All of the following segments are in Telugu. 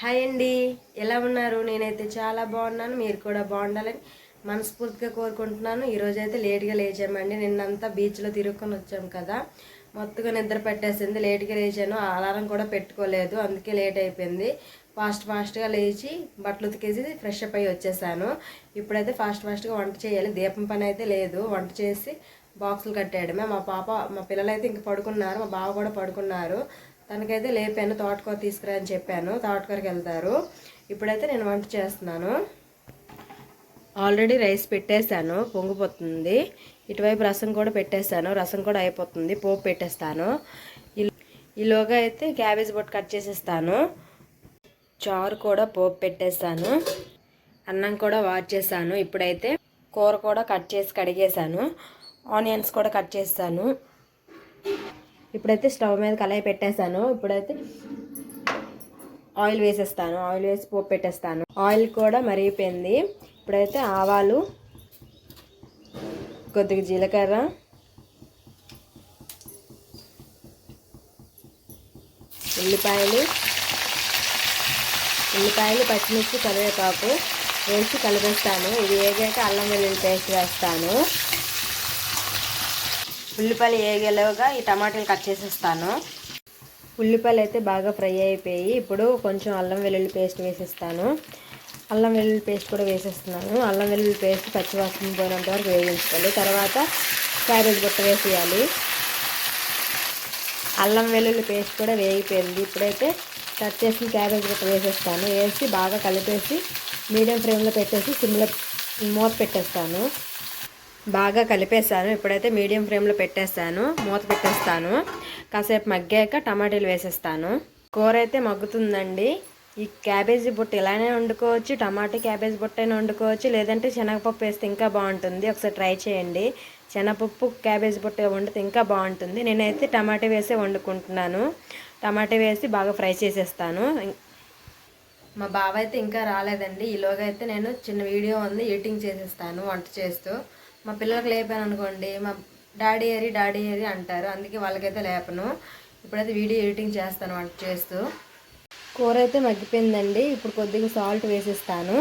హాయ్ అండి. ఎలా ఉన్నారు? నేనైతే చాలా బాగున్నాను. మీరు కూడా బాగుండాలని మనస్ఫూర్తిగా కోరుకుంటున్నాను. ఈరోజు అయితే లేట్గా లేచామండి. నిన్నంతా బీచ్లో తిరుక్కొని వచ్చాం కదా. మొత్తగా నిద్ర పెట్టేసింది. లేట్గా లేచాను. అలారం కూడా పెట్టుకోలేదు. అందుకే లేట్ అయిపోయింది. ఫాస్ట్ ఫాస్ట్గా లేచి బట్టలు ఉతికేసి ఫ్రెష్ అప్ అయ్యి వచ్చేసాను. ఇప్పుడైతే ఫాస్ట్ ఫాస్ట్గా వంట చేయాలి. దీపం పని అయితే లేదు. వంట చేసి బాక్సులు కట్టేయడమే. మా పాప మా పిల్లలైతే ఇంక పడుకున్నారు. మా బావ కూడా పడుకున్నారు. తనకైతే లేపాను తోటకూర తీసుకురా అని చెప్పాను. తోటకూరకి వెళ్తారు. ఇప్పుడైతే నేను వంట చేస్తున్నాను. ఆల్రెడీ రైస్ పెట్టేశాను పొంగిపోతుంది. ఇటువైపు రసం కూడా పెట్టేశాను రసం కూడా అయిపోతుంది పోపు పెట్టేస్తాను. ఈలోగా అయితే క్యాబేజ్ బొట్టు కట్ చేసేస్తాను. చారు కూడా పోపు పెట్టేస్తాను అన్నం కూడా వాచ్ చేశాను. ఇప్పుడైతే కూర కూడా కట్ చేసి కడిగేశాను. ఆనియన్స్ కూడా కట్ చేస్తాను. ఇప్పుడైతే స్టవ్ మీద కళాయి పెట్టేశాను ఇప్పుడైతే ఆయిల్ వేసేస్తాను. ఆయిల్ వేసి పోపు పెట్టేస్తాను. ఆయిల్ కూడా మరిగిపోయింది. ఇప్పుడైతే ఆవాలు కొద్దిగా జీలకర్ర ఉల్లిపాయలు ఉల్లిపాయలు పచ్చిమిర్చి కరివేపాకు వేసి కలిపేస్తాను. ఇది వేగాక అల్లం వెల్లుల్లి పేస్ట్ వేస్తాను. ఉల్లిపాయలు వేయగలవుగా ఈ టమాటాలు కట్ చేసేస్తాను. ఉల్లిపాయలు అయితే బాగా ఫ్రై అయిపోయి ఇప్పుడు కొంచెం అల్లం వెల్లుల్లి పేస్ట్ వేసేస్తాను. అల్లం వెల్లుల్లి పేస్ట్ కూడా వేసేస్తున్నాను. అల్లం వెల్లుల్లి పేస్ట్ పచ్చివాసన పోయినంత వరకు వేయించుకోవాలి తర్వాత క్యాబేజ్ బుట్ట వేసేయాలి. అల్లం వెల్లుల్లి పేస్ట్ కూడా వేగిపోయింది. ఇప్పుడైతే కట్ చేసిన క్యాబేజ్ బుట్ట వేసేస్తాను. వేసి బాగా కలిపేసి మీడియం ఫ్లేమ్లో పెట్టేసి సిమ్లో మూత పెట్టేస్తాను. బాగా కలిపేసాను ఇప్పుడైతే మీడియం ఫ్లేమ్లో పెట్టేస్తాను. మూత పెట్టేస్తాను. కాసేపు మగ్గాక టమాటాలు వేసేస్తాను. కూర అయితే మగ్గుతుందండి. ఈ క్యాబేజీ బుట్ట ఇలానే వండుకోవచ్చు టమాటా క్యాబేజీ బుట్ట అయినా వండుకోవచ్చు లేదంటే శనగపప్పు వేస్తే ఇంకా బాగుంటుంది. ఒకసారి ట్రై చేయండి. శనగపప్పు క్యాబేజీ బుట్ట వండితే ఇంకా బాగుంటుంది. నేనైతే టమాటా వేసే వండుకుంటున్నాను. టమాటా వేసి బాగా ఫ్రై చేసేస్తాను. మా బావ అయితే ఇంకా రాలేదండి. ఈలోగా అయితే నేను చిన్న వీడియో ఉంది ఎడిటింగ్ చేసేస్తాను వంట చేస్తూ. మా పిల్లలకు లేపాను అనుకోండి మా డాడీ ఏరి డాడీ ఏరి అంటారు. అందుకే వాళ్ళకైతే లేపను. ఇప్పుడైతే వీడియో ఎడిటింగ్ చేస్తాను వంట చేస్తూ. కూర అయితే మగ్గిపోయిందండి. ఇప్పుడు కొద్దిగా సాల్ట్ వేసేస్తాను.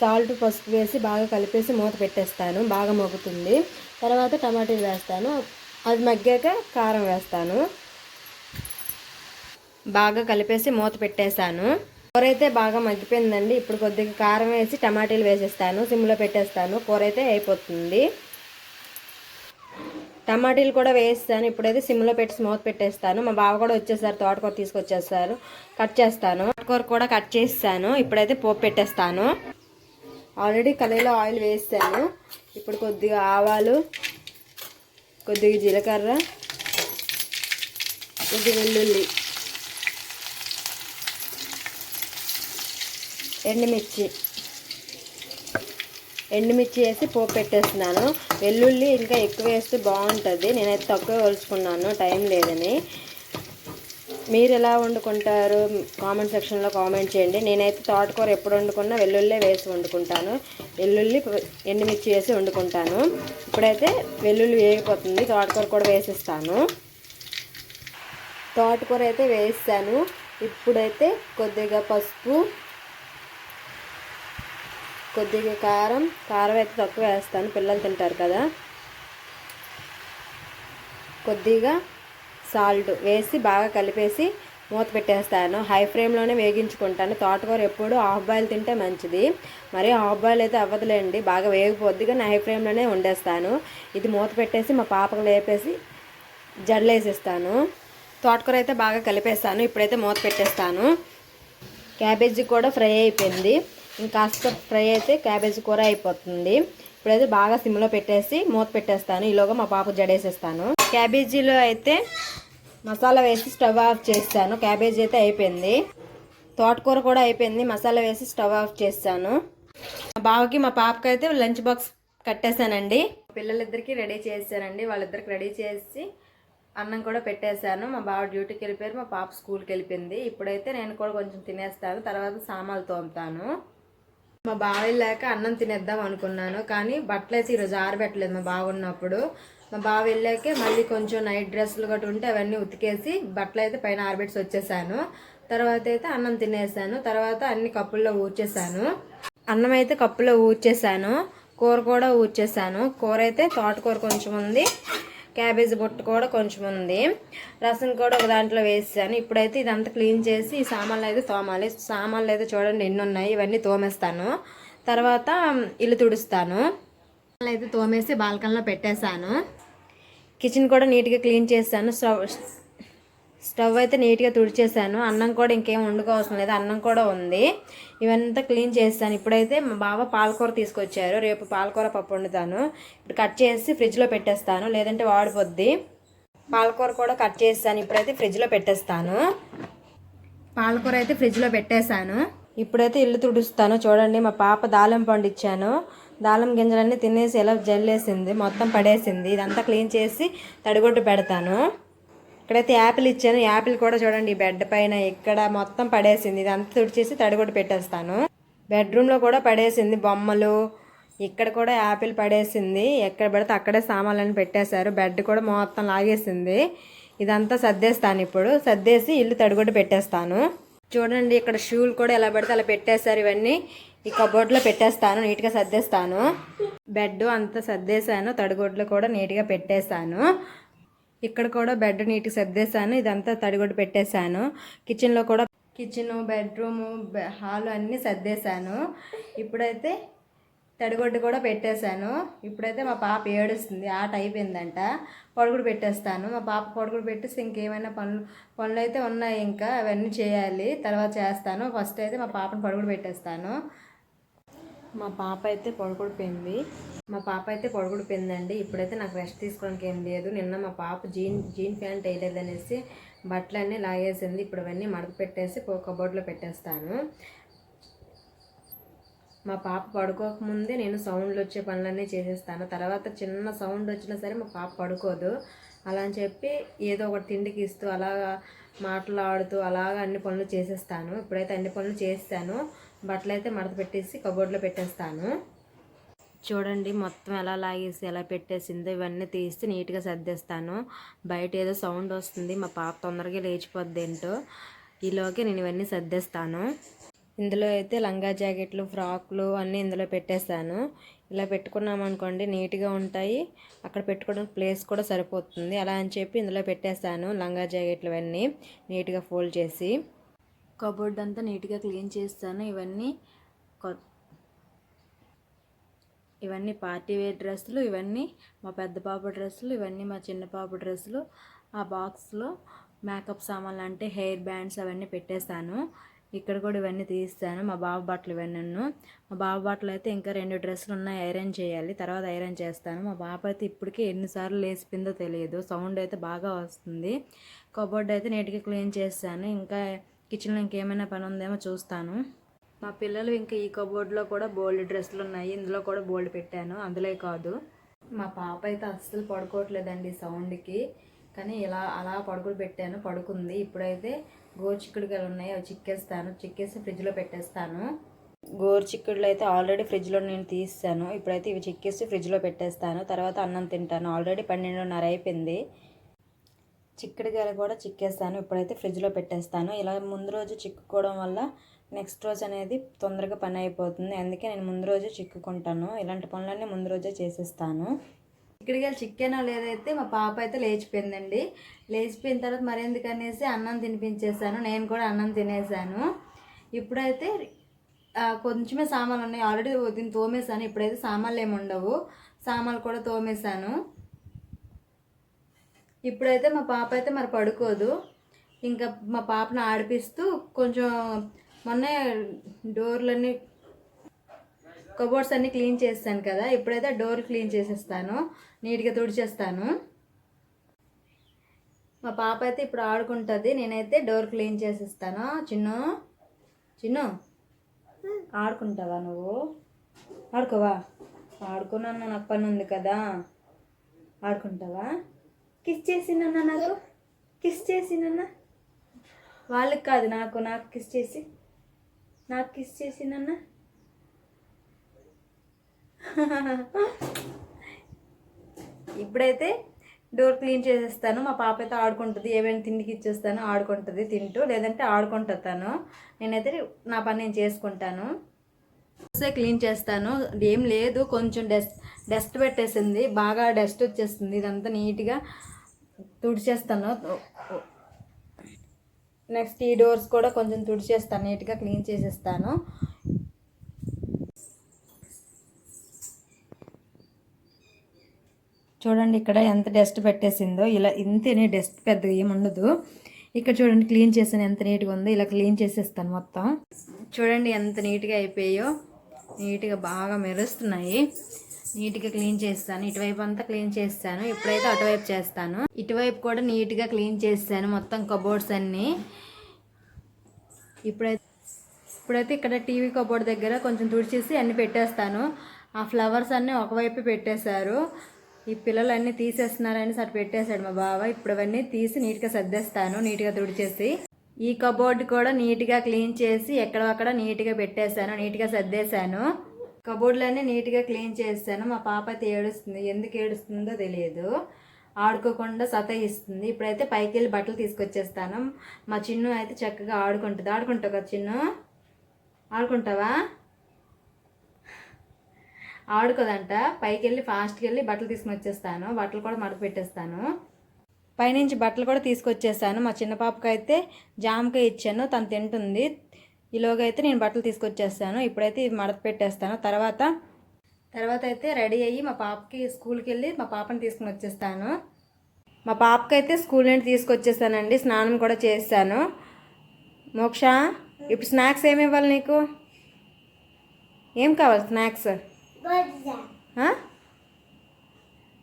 సాల్ట్ పసుపు వేసి బాగా కలిపేసి మూత పెట్టేస్తాను. బాగా మగ్గుతుంది. తర్వాత టమాటాలు వేస్తాను. అది మగ్గాక కారం వేస్తాను. బాగా కలిపేసి మూత పెట్టేశాను. కూర అయితే బాగా మగ్గిపోయిందండి. ఇప్పుడు కొద్దిగా కారం వేసి టమాటీలు వేసేస్తాను. సిమ్లో పెట్టేస్తాను. కూర అయితే అయిపోతుంది. టమాటీలు కూడా వేస్తాను ఇప్పుడైతే సిమ్లో పెట్టి మూత పెట్టేస్తాను. మా బావ కూడా వచ్చేసారు. తోటకూర తీసుకొచ్చేస్తారు కట్ చేస్తాను. తోటకూర కూడా కట్ చేస్తాను ఇప్పుడైతే పోపు పెట్టేస్తాను. ఆల్రెడీ కళాయిలో ఆయిల్ వేస్తాను ఇప్పుడు కొద్దిగా ఆవాలు కొద్దిగా జీలకర్ర కొద్దిగా వెల్లుల్లి ఎండుమిర్చి. ఎండుమిర్చి వేసి పోపు పెట్టేస్తున్నాను. వెల్లుల్లి ఇంకా ఎక్కువ వేస్తే బాగుంటుంది. నేనైతే తక్కువ వలుచుకున్నాను టైం లేదని. మీరు ఎలా వండుకుంటారు? కామెంట్ సెక్షన్లో కామెంట్ చేయండి. నేనైతే తోటకూర ఎప్పుడు వండుకున్నా వెల్లుల్లి వేసి వండుకుంటాను. వెల్లుల్లి ఎండుమిర్చి వేసి వండుకుంటాను. ఇప్పుడైతే వెల్లుల్లి వేగిపోతుంది. తోటకూర కూడా వేసిస్తాను. తోటకూర అయితే వేస్తాను ఇప్పుడైతే కొద్దిగా పసుపు కొద్దిగా కారం కారం అయితే తక్కువ వేస్తాను పిల్లలు తింటారు కదా. కొద్దిగా సాల్ట్ వేసి బాగా కలిపేసి మూత పెట్టేస్తాను. హై ఫ్లేమ్లోనే వేగించుకుంటాను. తోటకూర ఎప్పుడు హాఫ్ బాయిల్ తింటే మంచిది. మరి హాఫ్ బాయిల్ అయితే అవ్వదులేండి బాగా వేగిపోద్ది కానీ హై ఫ్లేమ్లోనే వండేస్తాను. ఇది మూత పెట్టేసి మా పాపకు లేపేసి జడలేసేస్తాను. తోటకూర అయితే బాగా కలిపేస్తాను. ఇప్పుడైతే మూత పెట్టేస్తాను. క్యాబేజీ కూడా ఫ్రై అయిపోయింది. ఇంకాస్త ఫ్రై అయితే క్యాబేజీ కూర అయిపోతుంది. ఇప్పుడైతే బాగా సిమ్లో పెట్టేసి మూత పెట్టేస్తాను. ఈలోగా మా పాప జడేసేస్తాను. క్యాబేజీలో అయితే మసాలా వేసి స్టవ్ ఆఫ్ చేస్తాను. క్యాబేజీ అయితే అయిపోయింది. తోటకూర కూడా అయిపోయింది. మసాలా వేసి స్టవ్ ఆఫ్ చేస్తాను. మా బావకి మా పాపకి అయితే లంచ్ బాక్స్ కట్టేశానండి. పిల్లలిద్దరికి రెడీ చేశానండి. వాళ్ళిద్దరికి రెడీ చేసి అన్నం కూడా పెట్టేశాను. మా బావ డ్యూటీకి వెళ్ళిపోయారు. మా పాప స్కూల్కి వెళ్ళిపోయింది. ఇప్పుడైతే నేను కూడా కొంచెం తినేస్తాను. తర్వాత సామాన్లు తోముతాను. మా బావ వెళ్ళాక అన్నం తినేద్దాం అనుకున్నాను కానీ బట్టలు అయితే ఈరోజు ఆరబెట్టలేదు మా బావ ఉన్నప్పుడు. మా బావ వెళ్ళాకే మళ్ళీ కొంచెం నైట్ డ్రెస్సులు గట్రా ఉంటే అవన్నీ ఉతికేసి బట్టలు అయితే పైన ఆరబెట్టి వచ్చేసాను. తర్వాత అయితే అన్నం తినేసాను తర్వాత అన్ని కప్పుల్లో ఊడ్చేసాను అన్నం అయితే కప్పులో ఊడ్చేసాను కూర కూడా ఊడ్చేసాను కూర అయితే తోటకూర కొంచెం ఉంది. క్యాబేజీ బొట్టు కూడా కొంచెం ఉంది. రసం కూడా ఒక దాంట్లో వేసాను. ఇప్పుడైతే ఇదంతా క్లీన్ చేసి ఈ సామాన్లు అయితే తోమాలి. సామాన్లు అయితే చూడండి ఎన్ని ఉన్నాయి. ఇవన్నీ తోమేస్తాను. తర్వాత ఇల్లు తుడుస్తాను. అయితే తోమేసి బాల్కనీలో పెట్టేశాను. కిచెన్ కూడా నీట్గా క్లీన్ చేశాను. స్టవ్ స్టవ్ అయితే నీట్గా తుడిచేసాను. అన్నం కూడా ఇంకేం వండుకోవాల్సిన లేదు. అన్నం కూడా ఉంది. ఇవంతా క్లీన్ చేస్తాను. ఇప్పుడైతే మా బావ పాలకూర తీసుకొచ్చారు. రేపు పాలకూర పప్పు వండుతాను. ఇప్పుడు కట్ చేసి ఫ్రిడ్జ్లో పెట్టేస్తాను. లేదంటే వాడిపోద్ది. పాలకూర కూడా కట్ చేస్తాను. ఇప్పుడైతే ఫ్రిడ్జ్లో పెట్టేస్తాను. పాలకూర అయితే ఫ్రిడ్జ్లో పెట్టేశాను. ఇప్పుడైతే ఇల్లు తుడుస్తాను. చూడండి మా పాప దాళం పండు ఇచ్చాను దాళం గింజలన్నీ తినేసి ఎలా జల్లేసింది మొత్తం పడేసింది. ఇదంతా క్లీన్ చేసి తడిగొట్టు పెడతాను. ఇక్కడైతే యాపిల్ ఇచ్చాను. యాపిల్ కూడా చూడండి బెడ్ పైన ఇక్కడ మొత్తం పడేసింది. ఇదంతా తుడిచేసి తడిగొట్టు పెట్టేస్తాను. బెడ్రూమ్లో కూడా పడేసింది బొమ్మలు. ఇక్కడ కూడా యాపిల్ పడేసింది. ఎక్కడ పడితే అక్కడే సామాన్లను పెట్టేశారు. బెడ్ కూడా మొత్తం లాగేసింది. ఇదంతా సర్దేస్తాను ఇప్పుడు. సర్దేసి ఇల్లు తడిగొట్టు పెట్టేస్తాను. చూడండి ఇక్కడ షూలు కూడా ఎలా పడితే అలా పెట్టేశారు ఇవన్నీ. ఈ కబోర్డ్లో పెట్టేస్తాను నీట్గా సర్దేస్తాను. బెడ్ అంతా సర్దేశాను. తడిగొడ్లు కూడా నీట్గా పెట్టేశాను. ఇక్కడ కూడా బెడ్ నీట్గా సర్దేశాను. ఇదంతా తడిగొడ్డు పెట్టేశాను. కిచెన్లో కూడా కిచెను బెడ్రూము హాల్ అన్నీ సర్దేశాను. ఇప్పుడైతే తడిగొడ్డు కూడా పెట్టేశాను. ఇప్పుడైతే మా పాప ఏడుస్తుంది. ఆట అయిపోయిందంట. పొడుగుడు పెట్టేస్తాను. మా పాప పొడుగుడు పెట్టేసి ఇంకేమైనా పనులు పనులు అయితే ఉన్నాయి ఇంకా. అవన్నీ చేయాలి. తర్వాత చేస్తాను. ఫస్ట్ అయితే మా పాపను పొడుగుడు పెట్టేస్తాను. మా పాప అయితే పొడగొడిపోయింది మా పాప అయితే పొడగొడిపోయిందండి ఇప్పుడైతే నాకు రెస్ట్ తీసుకోవడానికి ఏం లేదు. నిన్న మా పాప జీన్ జీన్ ప్యాంట్ వేయలేదు అనేసి బట్టలన్నీ లాగేసింది. ఇప్పుడు అవన్నీ మడత పెట్టేసి కబోర్డ్లో పెట్టేస్తాను. మా పాప పడుకోకముందే నేను సౌండ్లు వచ్చే పనులన్నీ చేసేస్తాను. తర్వాత చిన్న సౌండ్ వచ్చినా సరే మా పాప పడుకోదు. అలా అని చెప్పి ఏదో ఒకటి తిండికి ఇస్తూ అలాగా మాట్లాడుతూ అలాగా అన్ని పనులు చేసేస్తాను. ఇప్పుడైతే అన్ని పనులు చేస్తాను బట్టలు అయితే మడత పెట్టేసి కబోర్డ్లో పెట్టేస్తాను. చూడండి మొత్తం ఎలా లాగేసి ఎలా పెట్టేసిందో ఇవన్నీ తీసి నీట్గా సర్దేస్తాను. బయట ఏదో సౌండ్ వస్తుంది మా పాప తొందరగా లేచిపోద్ది ఏంటో. ఈలోకి నేను ఇవన్నీ సర్దేస్తాను. ఇందులో అయితే లంగా జాకెట్లు ఫ్రాక్లు అన్నీ ఇందులో పెట్టేస్తాను. ఇలా పెట్టుకున్నాం అనుకోండి నీట్గా ఉంటాయి. అక్కడ పెట్టుకోవడానికి ప్లేస్ కూడా సరిపోతుంది. అలా అని చెప్పి ఇందులో పెట్టేస్తాను లంగా జాకెట్లు అన్నీ నీట్గా ఫోల్డ్ చేసి. కబోర్డ్ అంతా నీట్గా క్లీన్ చేస్తాను. ఇవన్నీ ఇవన్నీ పార్టీ వేర్ డ్రెస్సులు ఇవన్నీ మా పెద్ద పాప డ్రెస్సులు ఇవన్నీ మా చిన్న పాప డ్రెస్సులు. ఆ బాక్స్లో మేకప్ సామాన్లు అంటే హెయిర్ బ్యాండ్స్ అవన్నీ పెట్టేస్తాను. ఇక్కడ కూడా ఇవన్నీ తీస్తాను. మా బాబు బట్టలు ఇవన్నీ మా బాబు బట్టలు అయితే ఇంకా రెండు డ్రెస్సులు ఉన్నాయి. ఐరన్ చేయాలి. తర్వాత ఐరన్ చేస్తాను. మా బాబు అయితే ఇప్పటికే ఎన్నిసార్లు లేచిపోయిందో తెలియదు. సౌండ్ అయితే బాగా వస్తుంది. కబోర్డ్ అయితే నీట్గా క్లీన్ చేస్తాను. ఇంకా కిచెన్లో ఇంకేమైనా పని ఉందేమో చూస్తాను. మా పిల్లలు ఇంకా ఈ కబోర్డ్లో కూడా బోల్డ్ డ్రెస్సులు ఉన్నాయి ఇందులో కూడా బోల్డ్ పెట్టాను. అందులో కాదు. మా పాప అయితే అస్సలు పడుకోవట్లేదండి సౌండ్కి. కానీ ఇలా అలా పడుకులు పెట్టాను. పడుకుంది. ఇప్పుడైతే గోరుచిక్కుడుకాయలు ఉన్నాయి. అవి చిక్కేస్తాను. చిక్కేసి ఫ్రిడ్జ్లో పెట్టేస్తాను. గోరుచిక్కుడులు అయితే ఆల్రెడీ ఫ్రిడ్జ్లో నేను తీస్తాను ఇప్పుడైతే ఇవి చిక్కేసి ఫ్రిడ్జ్లో పెట్టేస్తాను. తర్వాత అన్నం తింటాను. ఆల్రెడీ పన్నెండున్నర అయిపోయింది. చిక్కుడుకాయలు కూడా చిక్కేస్తాను. ఇప్పుడైతే ఫ్రిడ్జ్లో పెట్టేస్తాను. ఇలా ముందు రోజు చిక్కుకోవడం వల్ల నెక్స్ట్ రోజు అనేది తొందరగా పని అయిపోతుంది. అందుకే నేను ముందు రోజు చిక్కుకుంటాను. ఇలాంటి పనులన్నీ ముందు రోజే చేసేస్తాను. చిక్కుడుకాయలు చిక్కేనా లేదైతే మా పాప అయితే లేచిపోయిందండి. లేచిపోయిన తర్వాత మరెందుకు అనేసి అన్నం తినిపించేసాను నేను కూడా అన్నం తినేసాను ఇప్పుడైతే కొంచెమే సామాన్లు ఉన్నాయి. ఆల్రెడీ దీన్ని తోమేసాను ఇప్పుడైతే సామాన్లు ఏమి ఉండవు. సామాన్లు కూడా తోమేశాను. ఇప్పుడైతే మా పాప అయితే మరి పడుకోదు. ఇంకా మా పాపను ఆడిపిస్తూ కొంచెం మొన్నే డోర్లన్నీ కబోర్డ్స్ అన్నీ క్లీన్ చేస్తాను కదా. ఇప్పుడైతే డోర్ క్లీన్ చేసేస్తాను. నీట్గా తుడిచేస్తాను. మా పాప అయితే ఇప్పుడు ఆడుకుంటుంది. నేనైతే డోర్ క్లీన్ చేసేస్తాను. చిన్ను చిన్ను ఆడుకుంటావా నువ్వు? ఆడుకోవా? ఆడుకున్నాను నాకు పని ఉంది కదా. ఆడుకుంటావా? కిస్ చేసిందన్నా నాకు? కిస్ చేసిందన్నా వాళ్ళకి కాదు నాకు నాకు కిస్ చేసి. నాకు కిస్ చేసిందన్నా ఇప్పుడైతే డోర్ క్లీన్ చేసేస్తాను. మా పాప అయితే ఆడుకుంటుంది. ఏమైనా తిండికి ఇచ్చేస్తాను. ఆడుకుంటుంది తింటూ. లేదంటే ఆడుకుంటుంది తను. నేనైతే నా పని నేను చేసుకుంటాను. డ్రెస్సే క్లీన్ చేస్తాను. ఏం లేదు. కొంచెం డస్ట్ డస్ట్ పెట్టేసింది. బాగా డస్ట్ వచ్చేస్తుంది. ఇదంతా నీట్గా తుడిచేస్తాను. నెక్స్ట్ ఈ డోర్స్ కూడా కొంచెం తుడిచేస్తాను నీట్గా క్లీన్ చేసేస్తాను. చూడండి ఇక్కడ ఎంత డస్ట్ పెట్టేసిందో ఇలా ఇంతనే డస్ట్ పెద్దగా ఏముండదు ఇక్కడ చూడండి క్లీన్ చేసాను ఎంత నీట్గా ఉందో ఇలా క్లీన్ చేసేస్తాను మొత్తం. చూడండి ఎంత నీట్గా అయిపోయాయో. నీట్గా బాగా మెరుస్తున్నాయి. నీట్గా క్లీన్ చేస్తాను. ఇటువైపు అంతా క్లీన్ చేస్తాను. ఇప్పుడైతే అటువైపు చేస్తాను ఇటువైపు కూడా నీట్గా క్లీన్ చేస్తాను మొత్తం కబోర్డ్స్ అన్నీ. ఇప్పుడైతే ఇప్పుడైతే ఇక్కడ టీవీ కబోర్డ్ దగ్గర కొంచెం తుడిచేసి అన్ని పెట్టేస్తాను. ఆ ఫ్లవర్స్ అన్నీ ఒకవైపు పెట్టేశారు. ఈ పిల్లలు అన్నీ తీసేస్తున్నారని సార్ పెట్టేశాడు మా బావ. ఇప్పుడు అవన్నీ తీసి నీట్గా సర్దేస్తాను. నీట్గా తుడిచేసి ఈ కబోర్డ్ కూడా నీట్గా క్లీన్ చేసి ఎక్కడక్కడ నీట్గా పెట్టేశాను నీట్గా సర్దేశాను. కబోర్డ్లన్నీ నీట్గా క్లీన్ చేస్తాను మా పాప అయితే ఏడుస్తుంది. ఎందుకు ఏడుస్తుందో తెలియదు ఆడుకోకుండా సతయిస్తుంది. ఇప్పుడైతే పైకి వెళ్ళి బట్టలు తీసుకొచ్చేస్తాను. మా చిన్ను అయితే చక్కగా ఆడుకుంటుంది. ఆడుకుంటావు కదా చిన్ను? ఆడుకుంటావా? ఆడుకోదంట. పైకి వెళ్ళి ఫాస్ట్కి వెళ్ళి బట్టలు తీసుకుని వచ్చేస్తాను బట్టలు కూడా మడత పెట్టేస్తాను. పైనుంచి బట్టలు కూడా తీసుకొచ్చేసాను. మా చిన్న పాపకి అయితే జామకాయ ఇచ్చాను. తను తింటుంది. ఈలోగా అయితే నేను బట్టలు తీసుకొచ్చేస్తాను ఇప్పుడైతే ఇవి మడత పెట్టేస్తాను. తర్వాత తర్వాత అయితే రెడీ అయ్యి మా పాపకి స్కూల్కి వెళ్ళి మా పాపని తీసుకుని వచ్చేస్తాను. మా పాపకి అయితే స్కూల్ నుండి తీసుకొచ్చేస్తానండి స్నానం కూడా చేస్తాను మోక్ష ఇప్పుడు స్నాక్స్ ఏమి ఇవ్వాలి నీకు? ఏం కావాలి స్నాక్స్?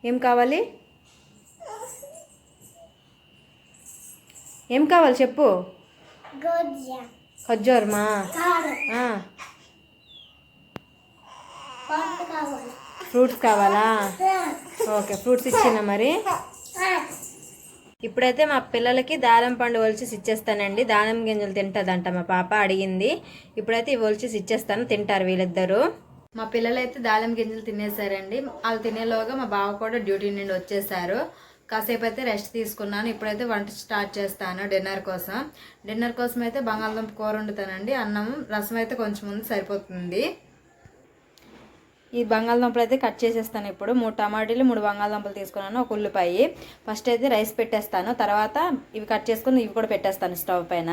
ఏం కావాలి? ఏం కావాలి చెప్పు? ఖజ్జూరమా. ఫ్రూట్స్ కావాలా. ఓకే ఫ్రూట్స్ ఇచ్చిన మరి? ఇప్పుడైతే మా పిల్లలకి దారం పండు ఒలిచేసి ఇచ్చేస్తానండి. దానిమ్మ గింజలు తింటుందంట మా పాప అడిగింది. ఇప్పుడైతే ఇవి ఒలిచేసి ఇచ్చేస్తాను తింటారు వీళ్ళిద్దరూ. మా పిల్లలైతే దానిమ్మ గింజలు తినేసారండి. వాళ్ళు తినేలోగా మా బావ కూడా డ్యూటీ నుండి వచ్చేసారు. కాసేపు అయితే రెస్ట్ తీసుకున్నాను. ఇప్పుడైతే వంట స్టార్ట్ చేస్తాను డిన్నర్ కోసం. డిన్నర్ కోసం అయితే బంగాళదుంప కూర వండుతానండి. అన్నం రసం అయితే కొంచెం ముందు సరిపోతుంది. ఈ బంగాళదుంపలు అయితే కట్ చేసేస్తాను ఇప్పుడు. మూడు టమాటీలు మూడు బంగాళదుంపలు తీసుకున్నాను ఒక ఉల్లిపాయ. ఫస్ట్ అయితే రైస్ పెట్టేస్తాను. తర్వాత ఇవి కట్ చేసుకుని ఇవి కూడా పెట్టేస్తాను స్టవ్ పైన.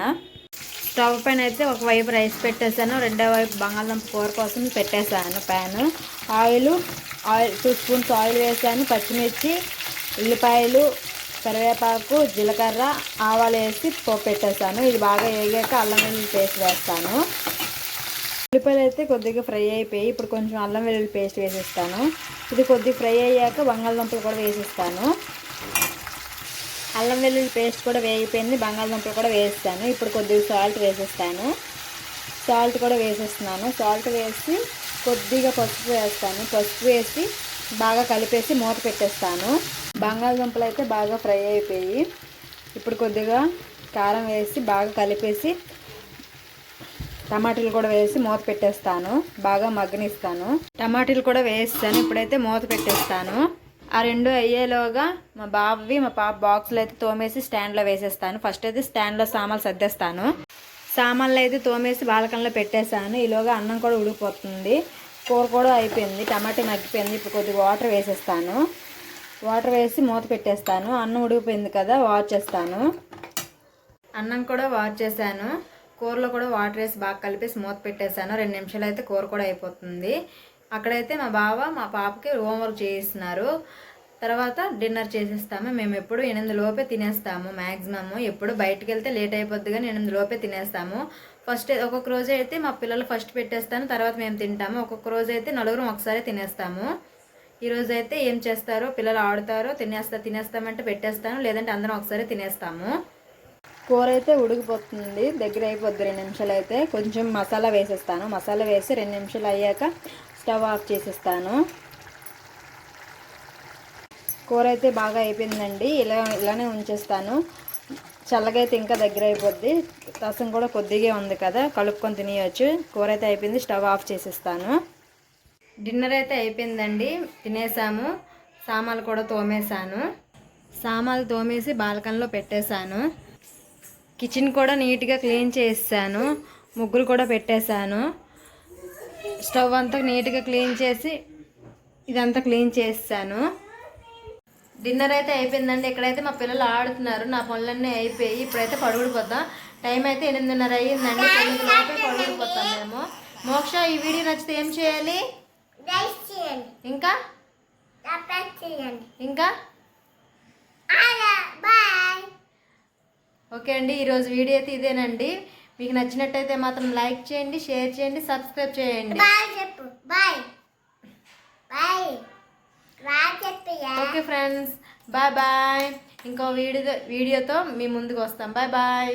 స్టవ్ పైన అయితే ఒకవైపు రైస్ పెట్టేసాను రెండో వైపు బంగాళదుంప కూర కోసం పెట్టేసాను pan. Oil oil two spoons oil వేసాను పచ్చిమిర్చి ఉల్లిపాయలు కరివేపాకు జీలకర్ర ఆవాలు వేసి పోపు పెట్టేస్తాను ఇది బాగా వేగాక అల్లం వెల్లుల్లి పేస్ట్ వేస్తాను. ఉల్లిపాయలు అయితే కొద్దిగా ఫ్రై అయిపోయి ఇప్పుడు కొంచెం అల్లం వెల్లుల్లి పేస్ట్ వేసేస్తాను. ఇది కొద్దిగా ఫ్రై అయ్యాక బంగాళదుంపలు కూడా వేసేస్తాను. అల్లం వెల్లుల్లి పేస్ట్ కూడా వేగిపోయింది బంగాళదుంపలు కూడా వేస్తాను. ఇప్పుడు కొద్దిగా సాల్ట్ వేసేస్తాను. సాల్ట్ కూడా వేసేస్తున్నాను. సాల్ట్ వేసి కొద్దిగా పసుపు వేస్తాను. పసుపు వేసి బాగా కలిపేసి మూత పెట్టేస్తాను. బంగాళదుంపలు అయితే బాగా ఫ్రై అయిపోయి ఇప్పుడు కొద్దిగా కారం వేసి బాగా కలిపేసి టమాటీలు కూడా వేసి మూత పెట్టేస్తాను. బాగా మగ్గనిస్తాను. టమాటీలు కూడా వేస్తాను ఇప్పుడైతే మూత పెట్టేస్తాను. ఆ రెండు అయ్యేలోగా మా బాబువి మా పాప బాక్సులు అయితే తోమేసి స్టాండ్లో వేసేస్తాను. ఫస్ట్ అయితే స్టాండ్లో సామాన్లు సర్దేస్తాను. సామాన్లు అయితే తోమేసి బాలకంలో పెట్టేశాను. ఈలోగా అన్నం కూడా ఉడికిపోతుంది. కూర కూడా అయిపోయింది. టమాటా మగ్గిపోయింది. ఇప్పుడు కొద్దిగా వాటర్ వేసేస్తాను. వాటర్ వేసి మూత పెట్టేస్తాను. అన్నం ఉడికిపోయింది కదా వాచ్ చేస్తాను. అన్నం కూడా వాచ్ చేశాను. కూరలో కూడా వాటర్ వేసి బాగా కలిపేసి మూత పెట్టేశాను. రెండు నిమిషాలు అయితే కూర కూడా అయిపోతుంది. అక్కడైతే మా బావ మా పాపకి హోంవర్క్ చేయిస్తున్నారు. తర్వాత డిన్నర్ చేసేస్తాము. మేము ఎప్పుడు ఎనిమిది లోపే తినేస్తాము మ్యాక్సిమమ్ ఎప్పుడు బయటకు వెళ్తే లేట్ అయిపోద్ది కానీ ఎనిమిది లోపే తినేస్తాము. ఫస్ట్ ఒక్కొక్క రోజు అయితే మా పిల్లలు ఫస్ట్ పెట్టేస్తాను. తర్వాత మేము తింటాము. ఒక్కొక్క రోజు అయితే నలుగురం ఒకసారి తినేస్తాము. ఈరోజు అయితే ఏం చేస్తారో పిల్లలు ఆడుతారో తినేస్తా తినేస్తామంటే పెట్టేస్తాను. లేదంటే అందరం ఒకసారి తినేస్తాము. కూర అయితే ఉడికిపోతుంది దగ్గర అయిపోద్ది రెండు నిమిషాలు అయితే కొంచెం మసాలా వేసేస్తాను. మసాలా వేసి రెండు నిమిషాలు అయ్యాక స్టవ్ ఆఫ్ చేసేస్తాను. కూర అయితే బాగా అయిపోయిందండి. ఇలా ఇలానే ఉంచేస్తాను. చల్లగా అయితే ఇంకా దగ్గర అయిపోద్ది రసం కూడా కొద్దిగా ఉంది కదా కలుపుకొని తినేయచ్చు. కూర అయితే అయిపోయింది స్టవ్ ఆఫ్ చేసేస్తాను. డిన్నర్ అయితే అయిపోయిందండి. తినేసాము. సామాలు కూడా తోమేశాను. సామాన్లు తోమేసి బాల్కనీలో పెట్టేశాను. కిచెన్ కూడా నీట్గా క్లీన్ చేసాను ముగ్గులు కూడా పెట్టేశాను. స్టవ్ అంతా నీట్గా క్లీన్ చేసి ఇదంతా క్లీన్ చేసాను డిన్నర్ అయితే అయిపోయిందండి. ఇక్కడైతే మా పిల్లలు ఆడుతున్నారు. నా పనులన్నీ అయిపోయి ఇప్పుడైతే పడుగుడిపోతాం టైం అయితే ఎనిమిదిన్నర అయ్యిందండి. తొమ్మిది లోపే పడుగుడిపోతాం మేము. మోక్ష ఈ వీడియో నచ్చితే ఏం చేయాలి? ఇంకా? ఇంకా? ఓకే అండి ఈరోజు వీడియో అయితే ఇదేనండి. మీకు నచ్చినట్టయితే మాత్రం లైక్ చేయండి షేర్ చేయండి సబ్స్క్రైబ్ చేయండి. Okay friends bye bye. ఇంకో వీడియో వీడియోతో మీ ముందుకు వస్తాం. Bye bye.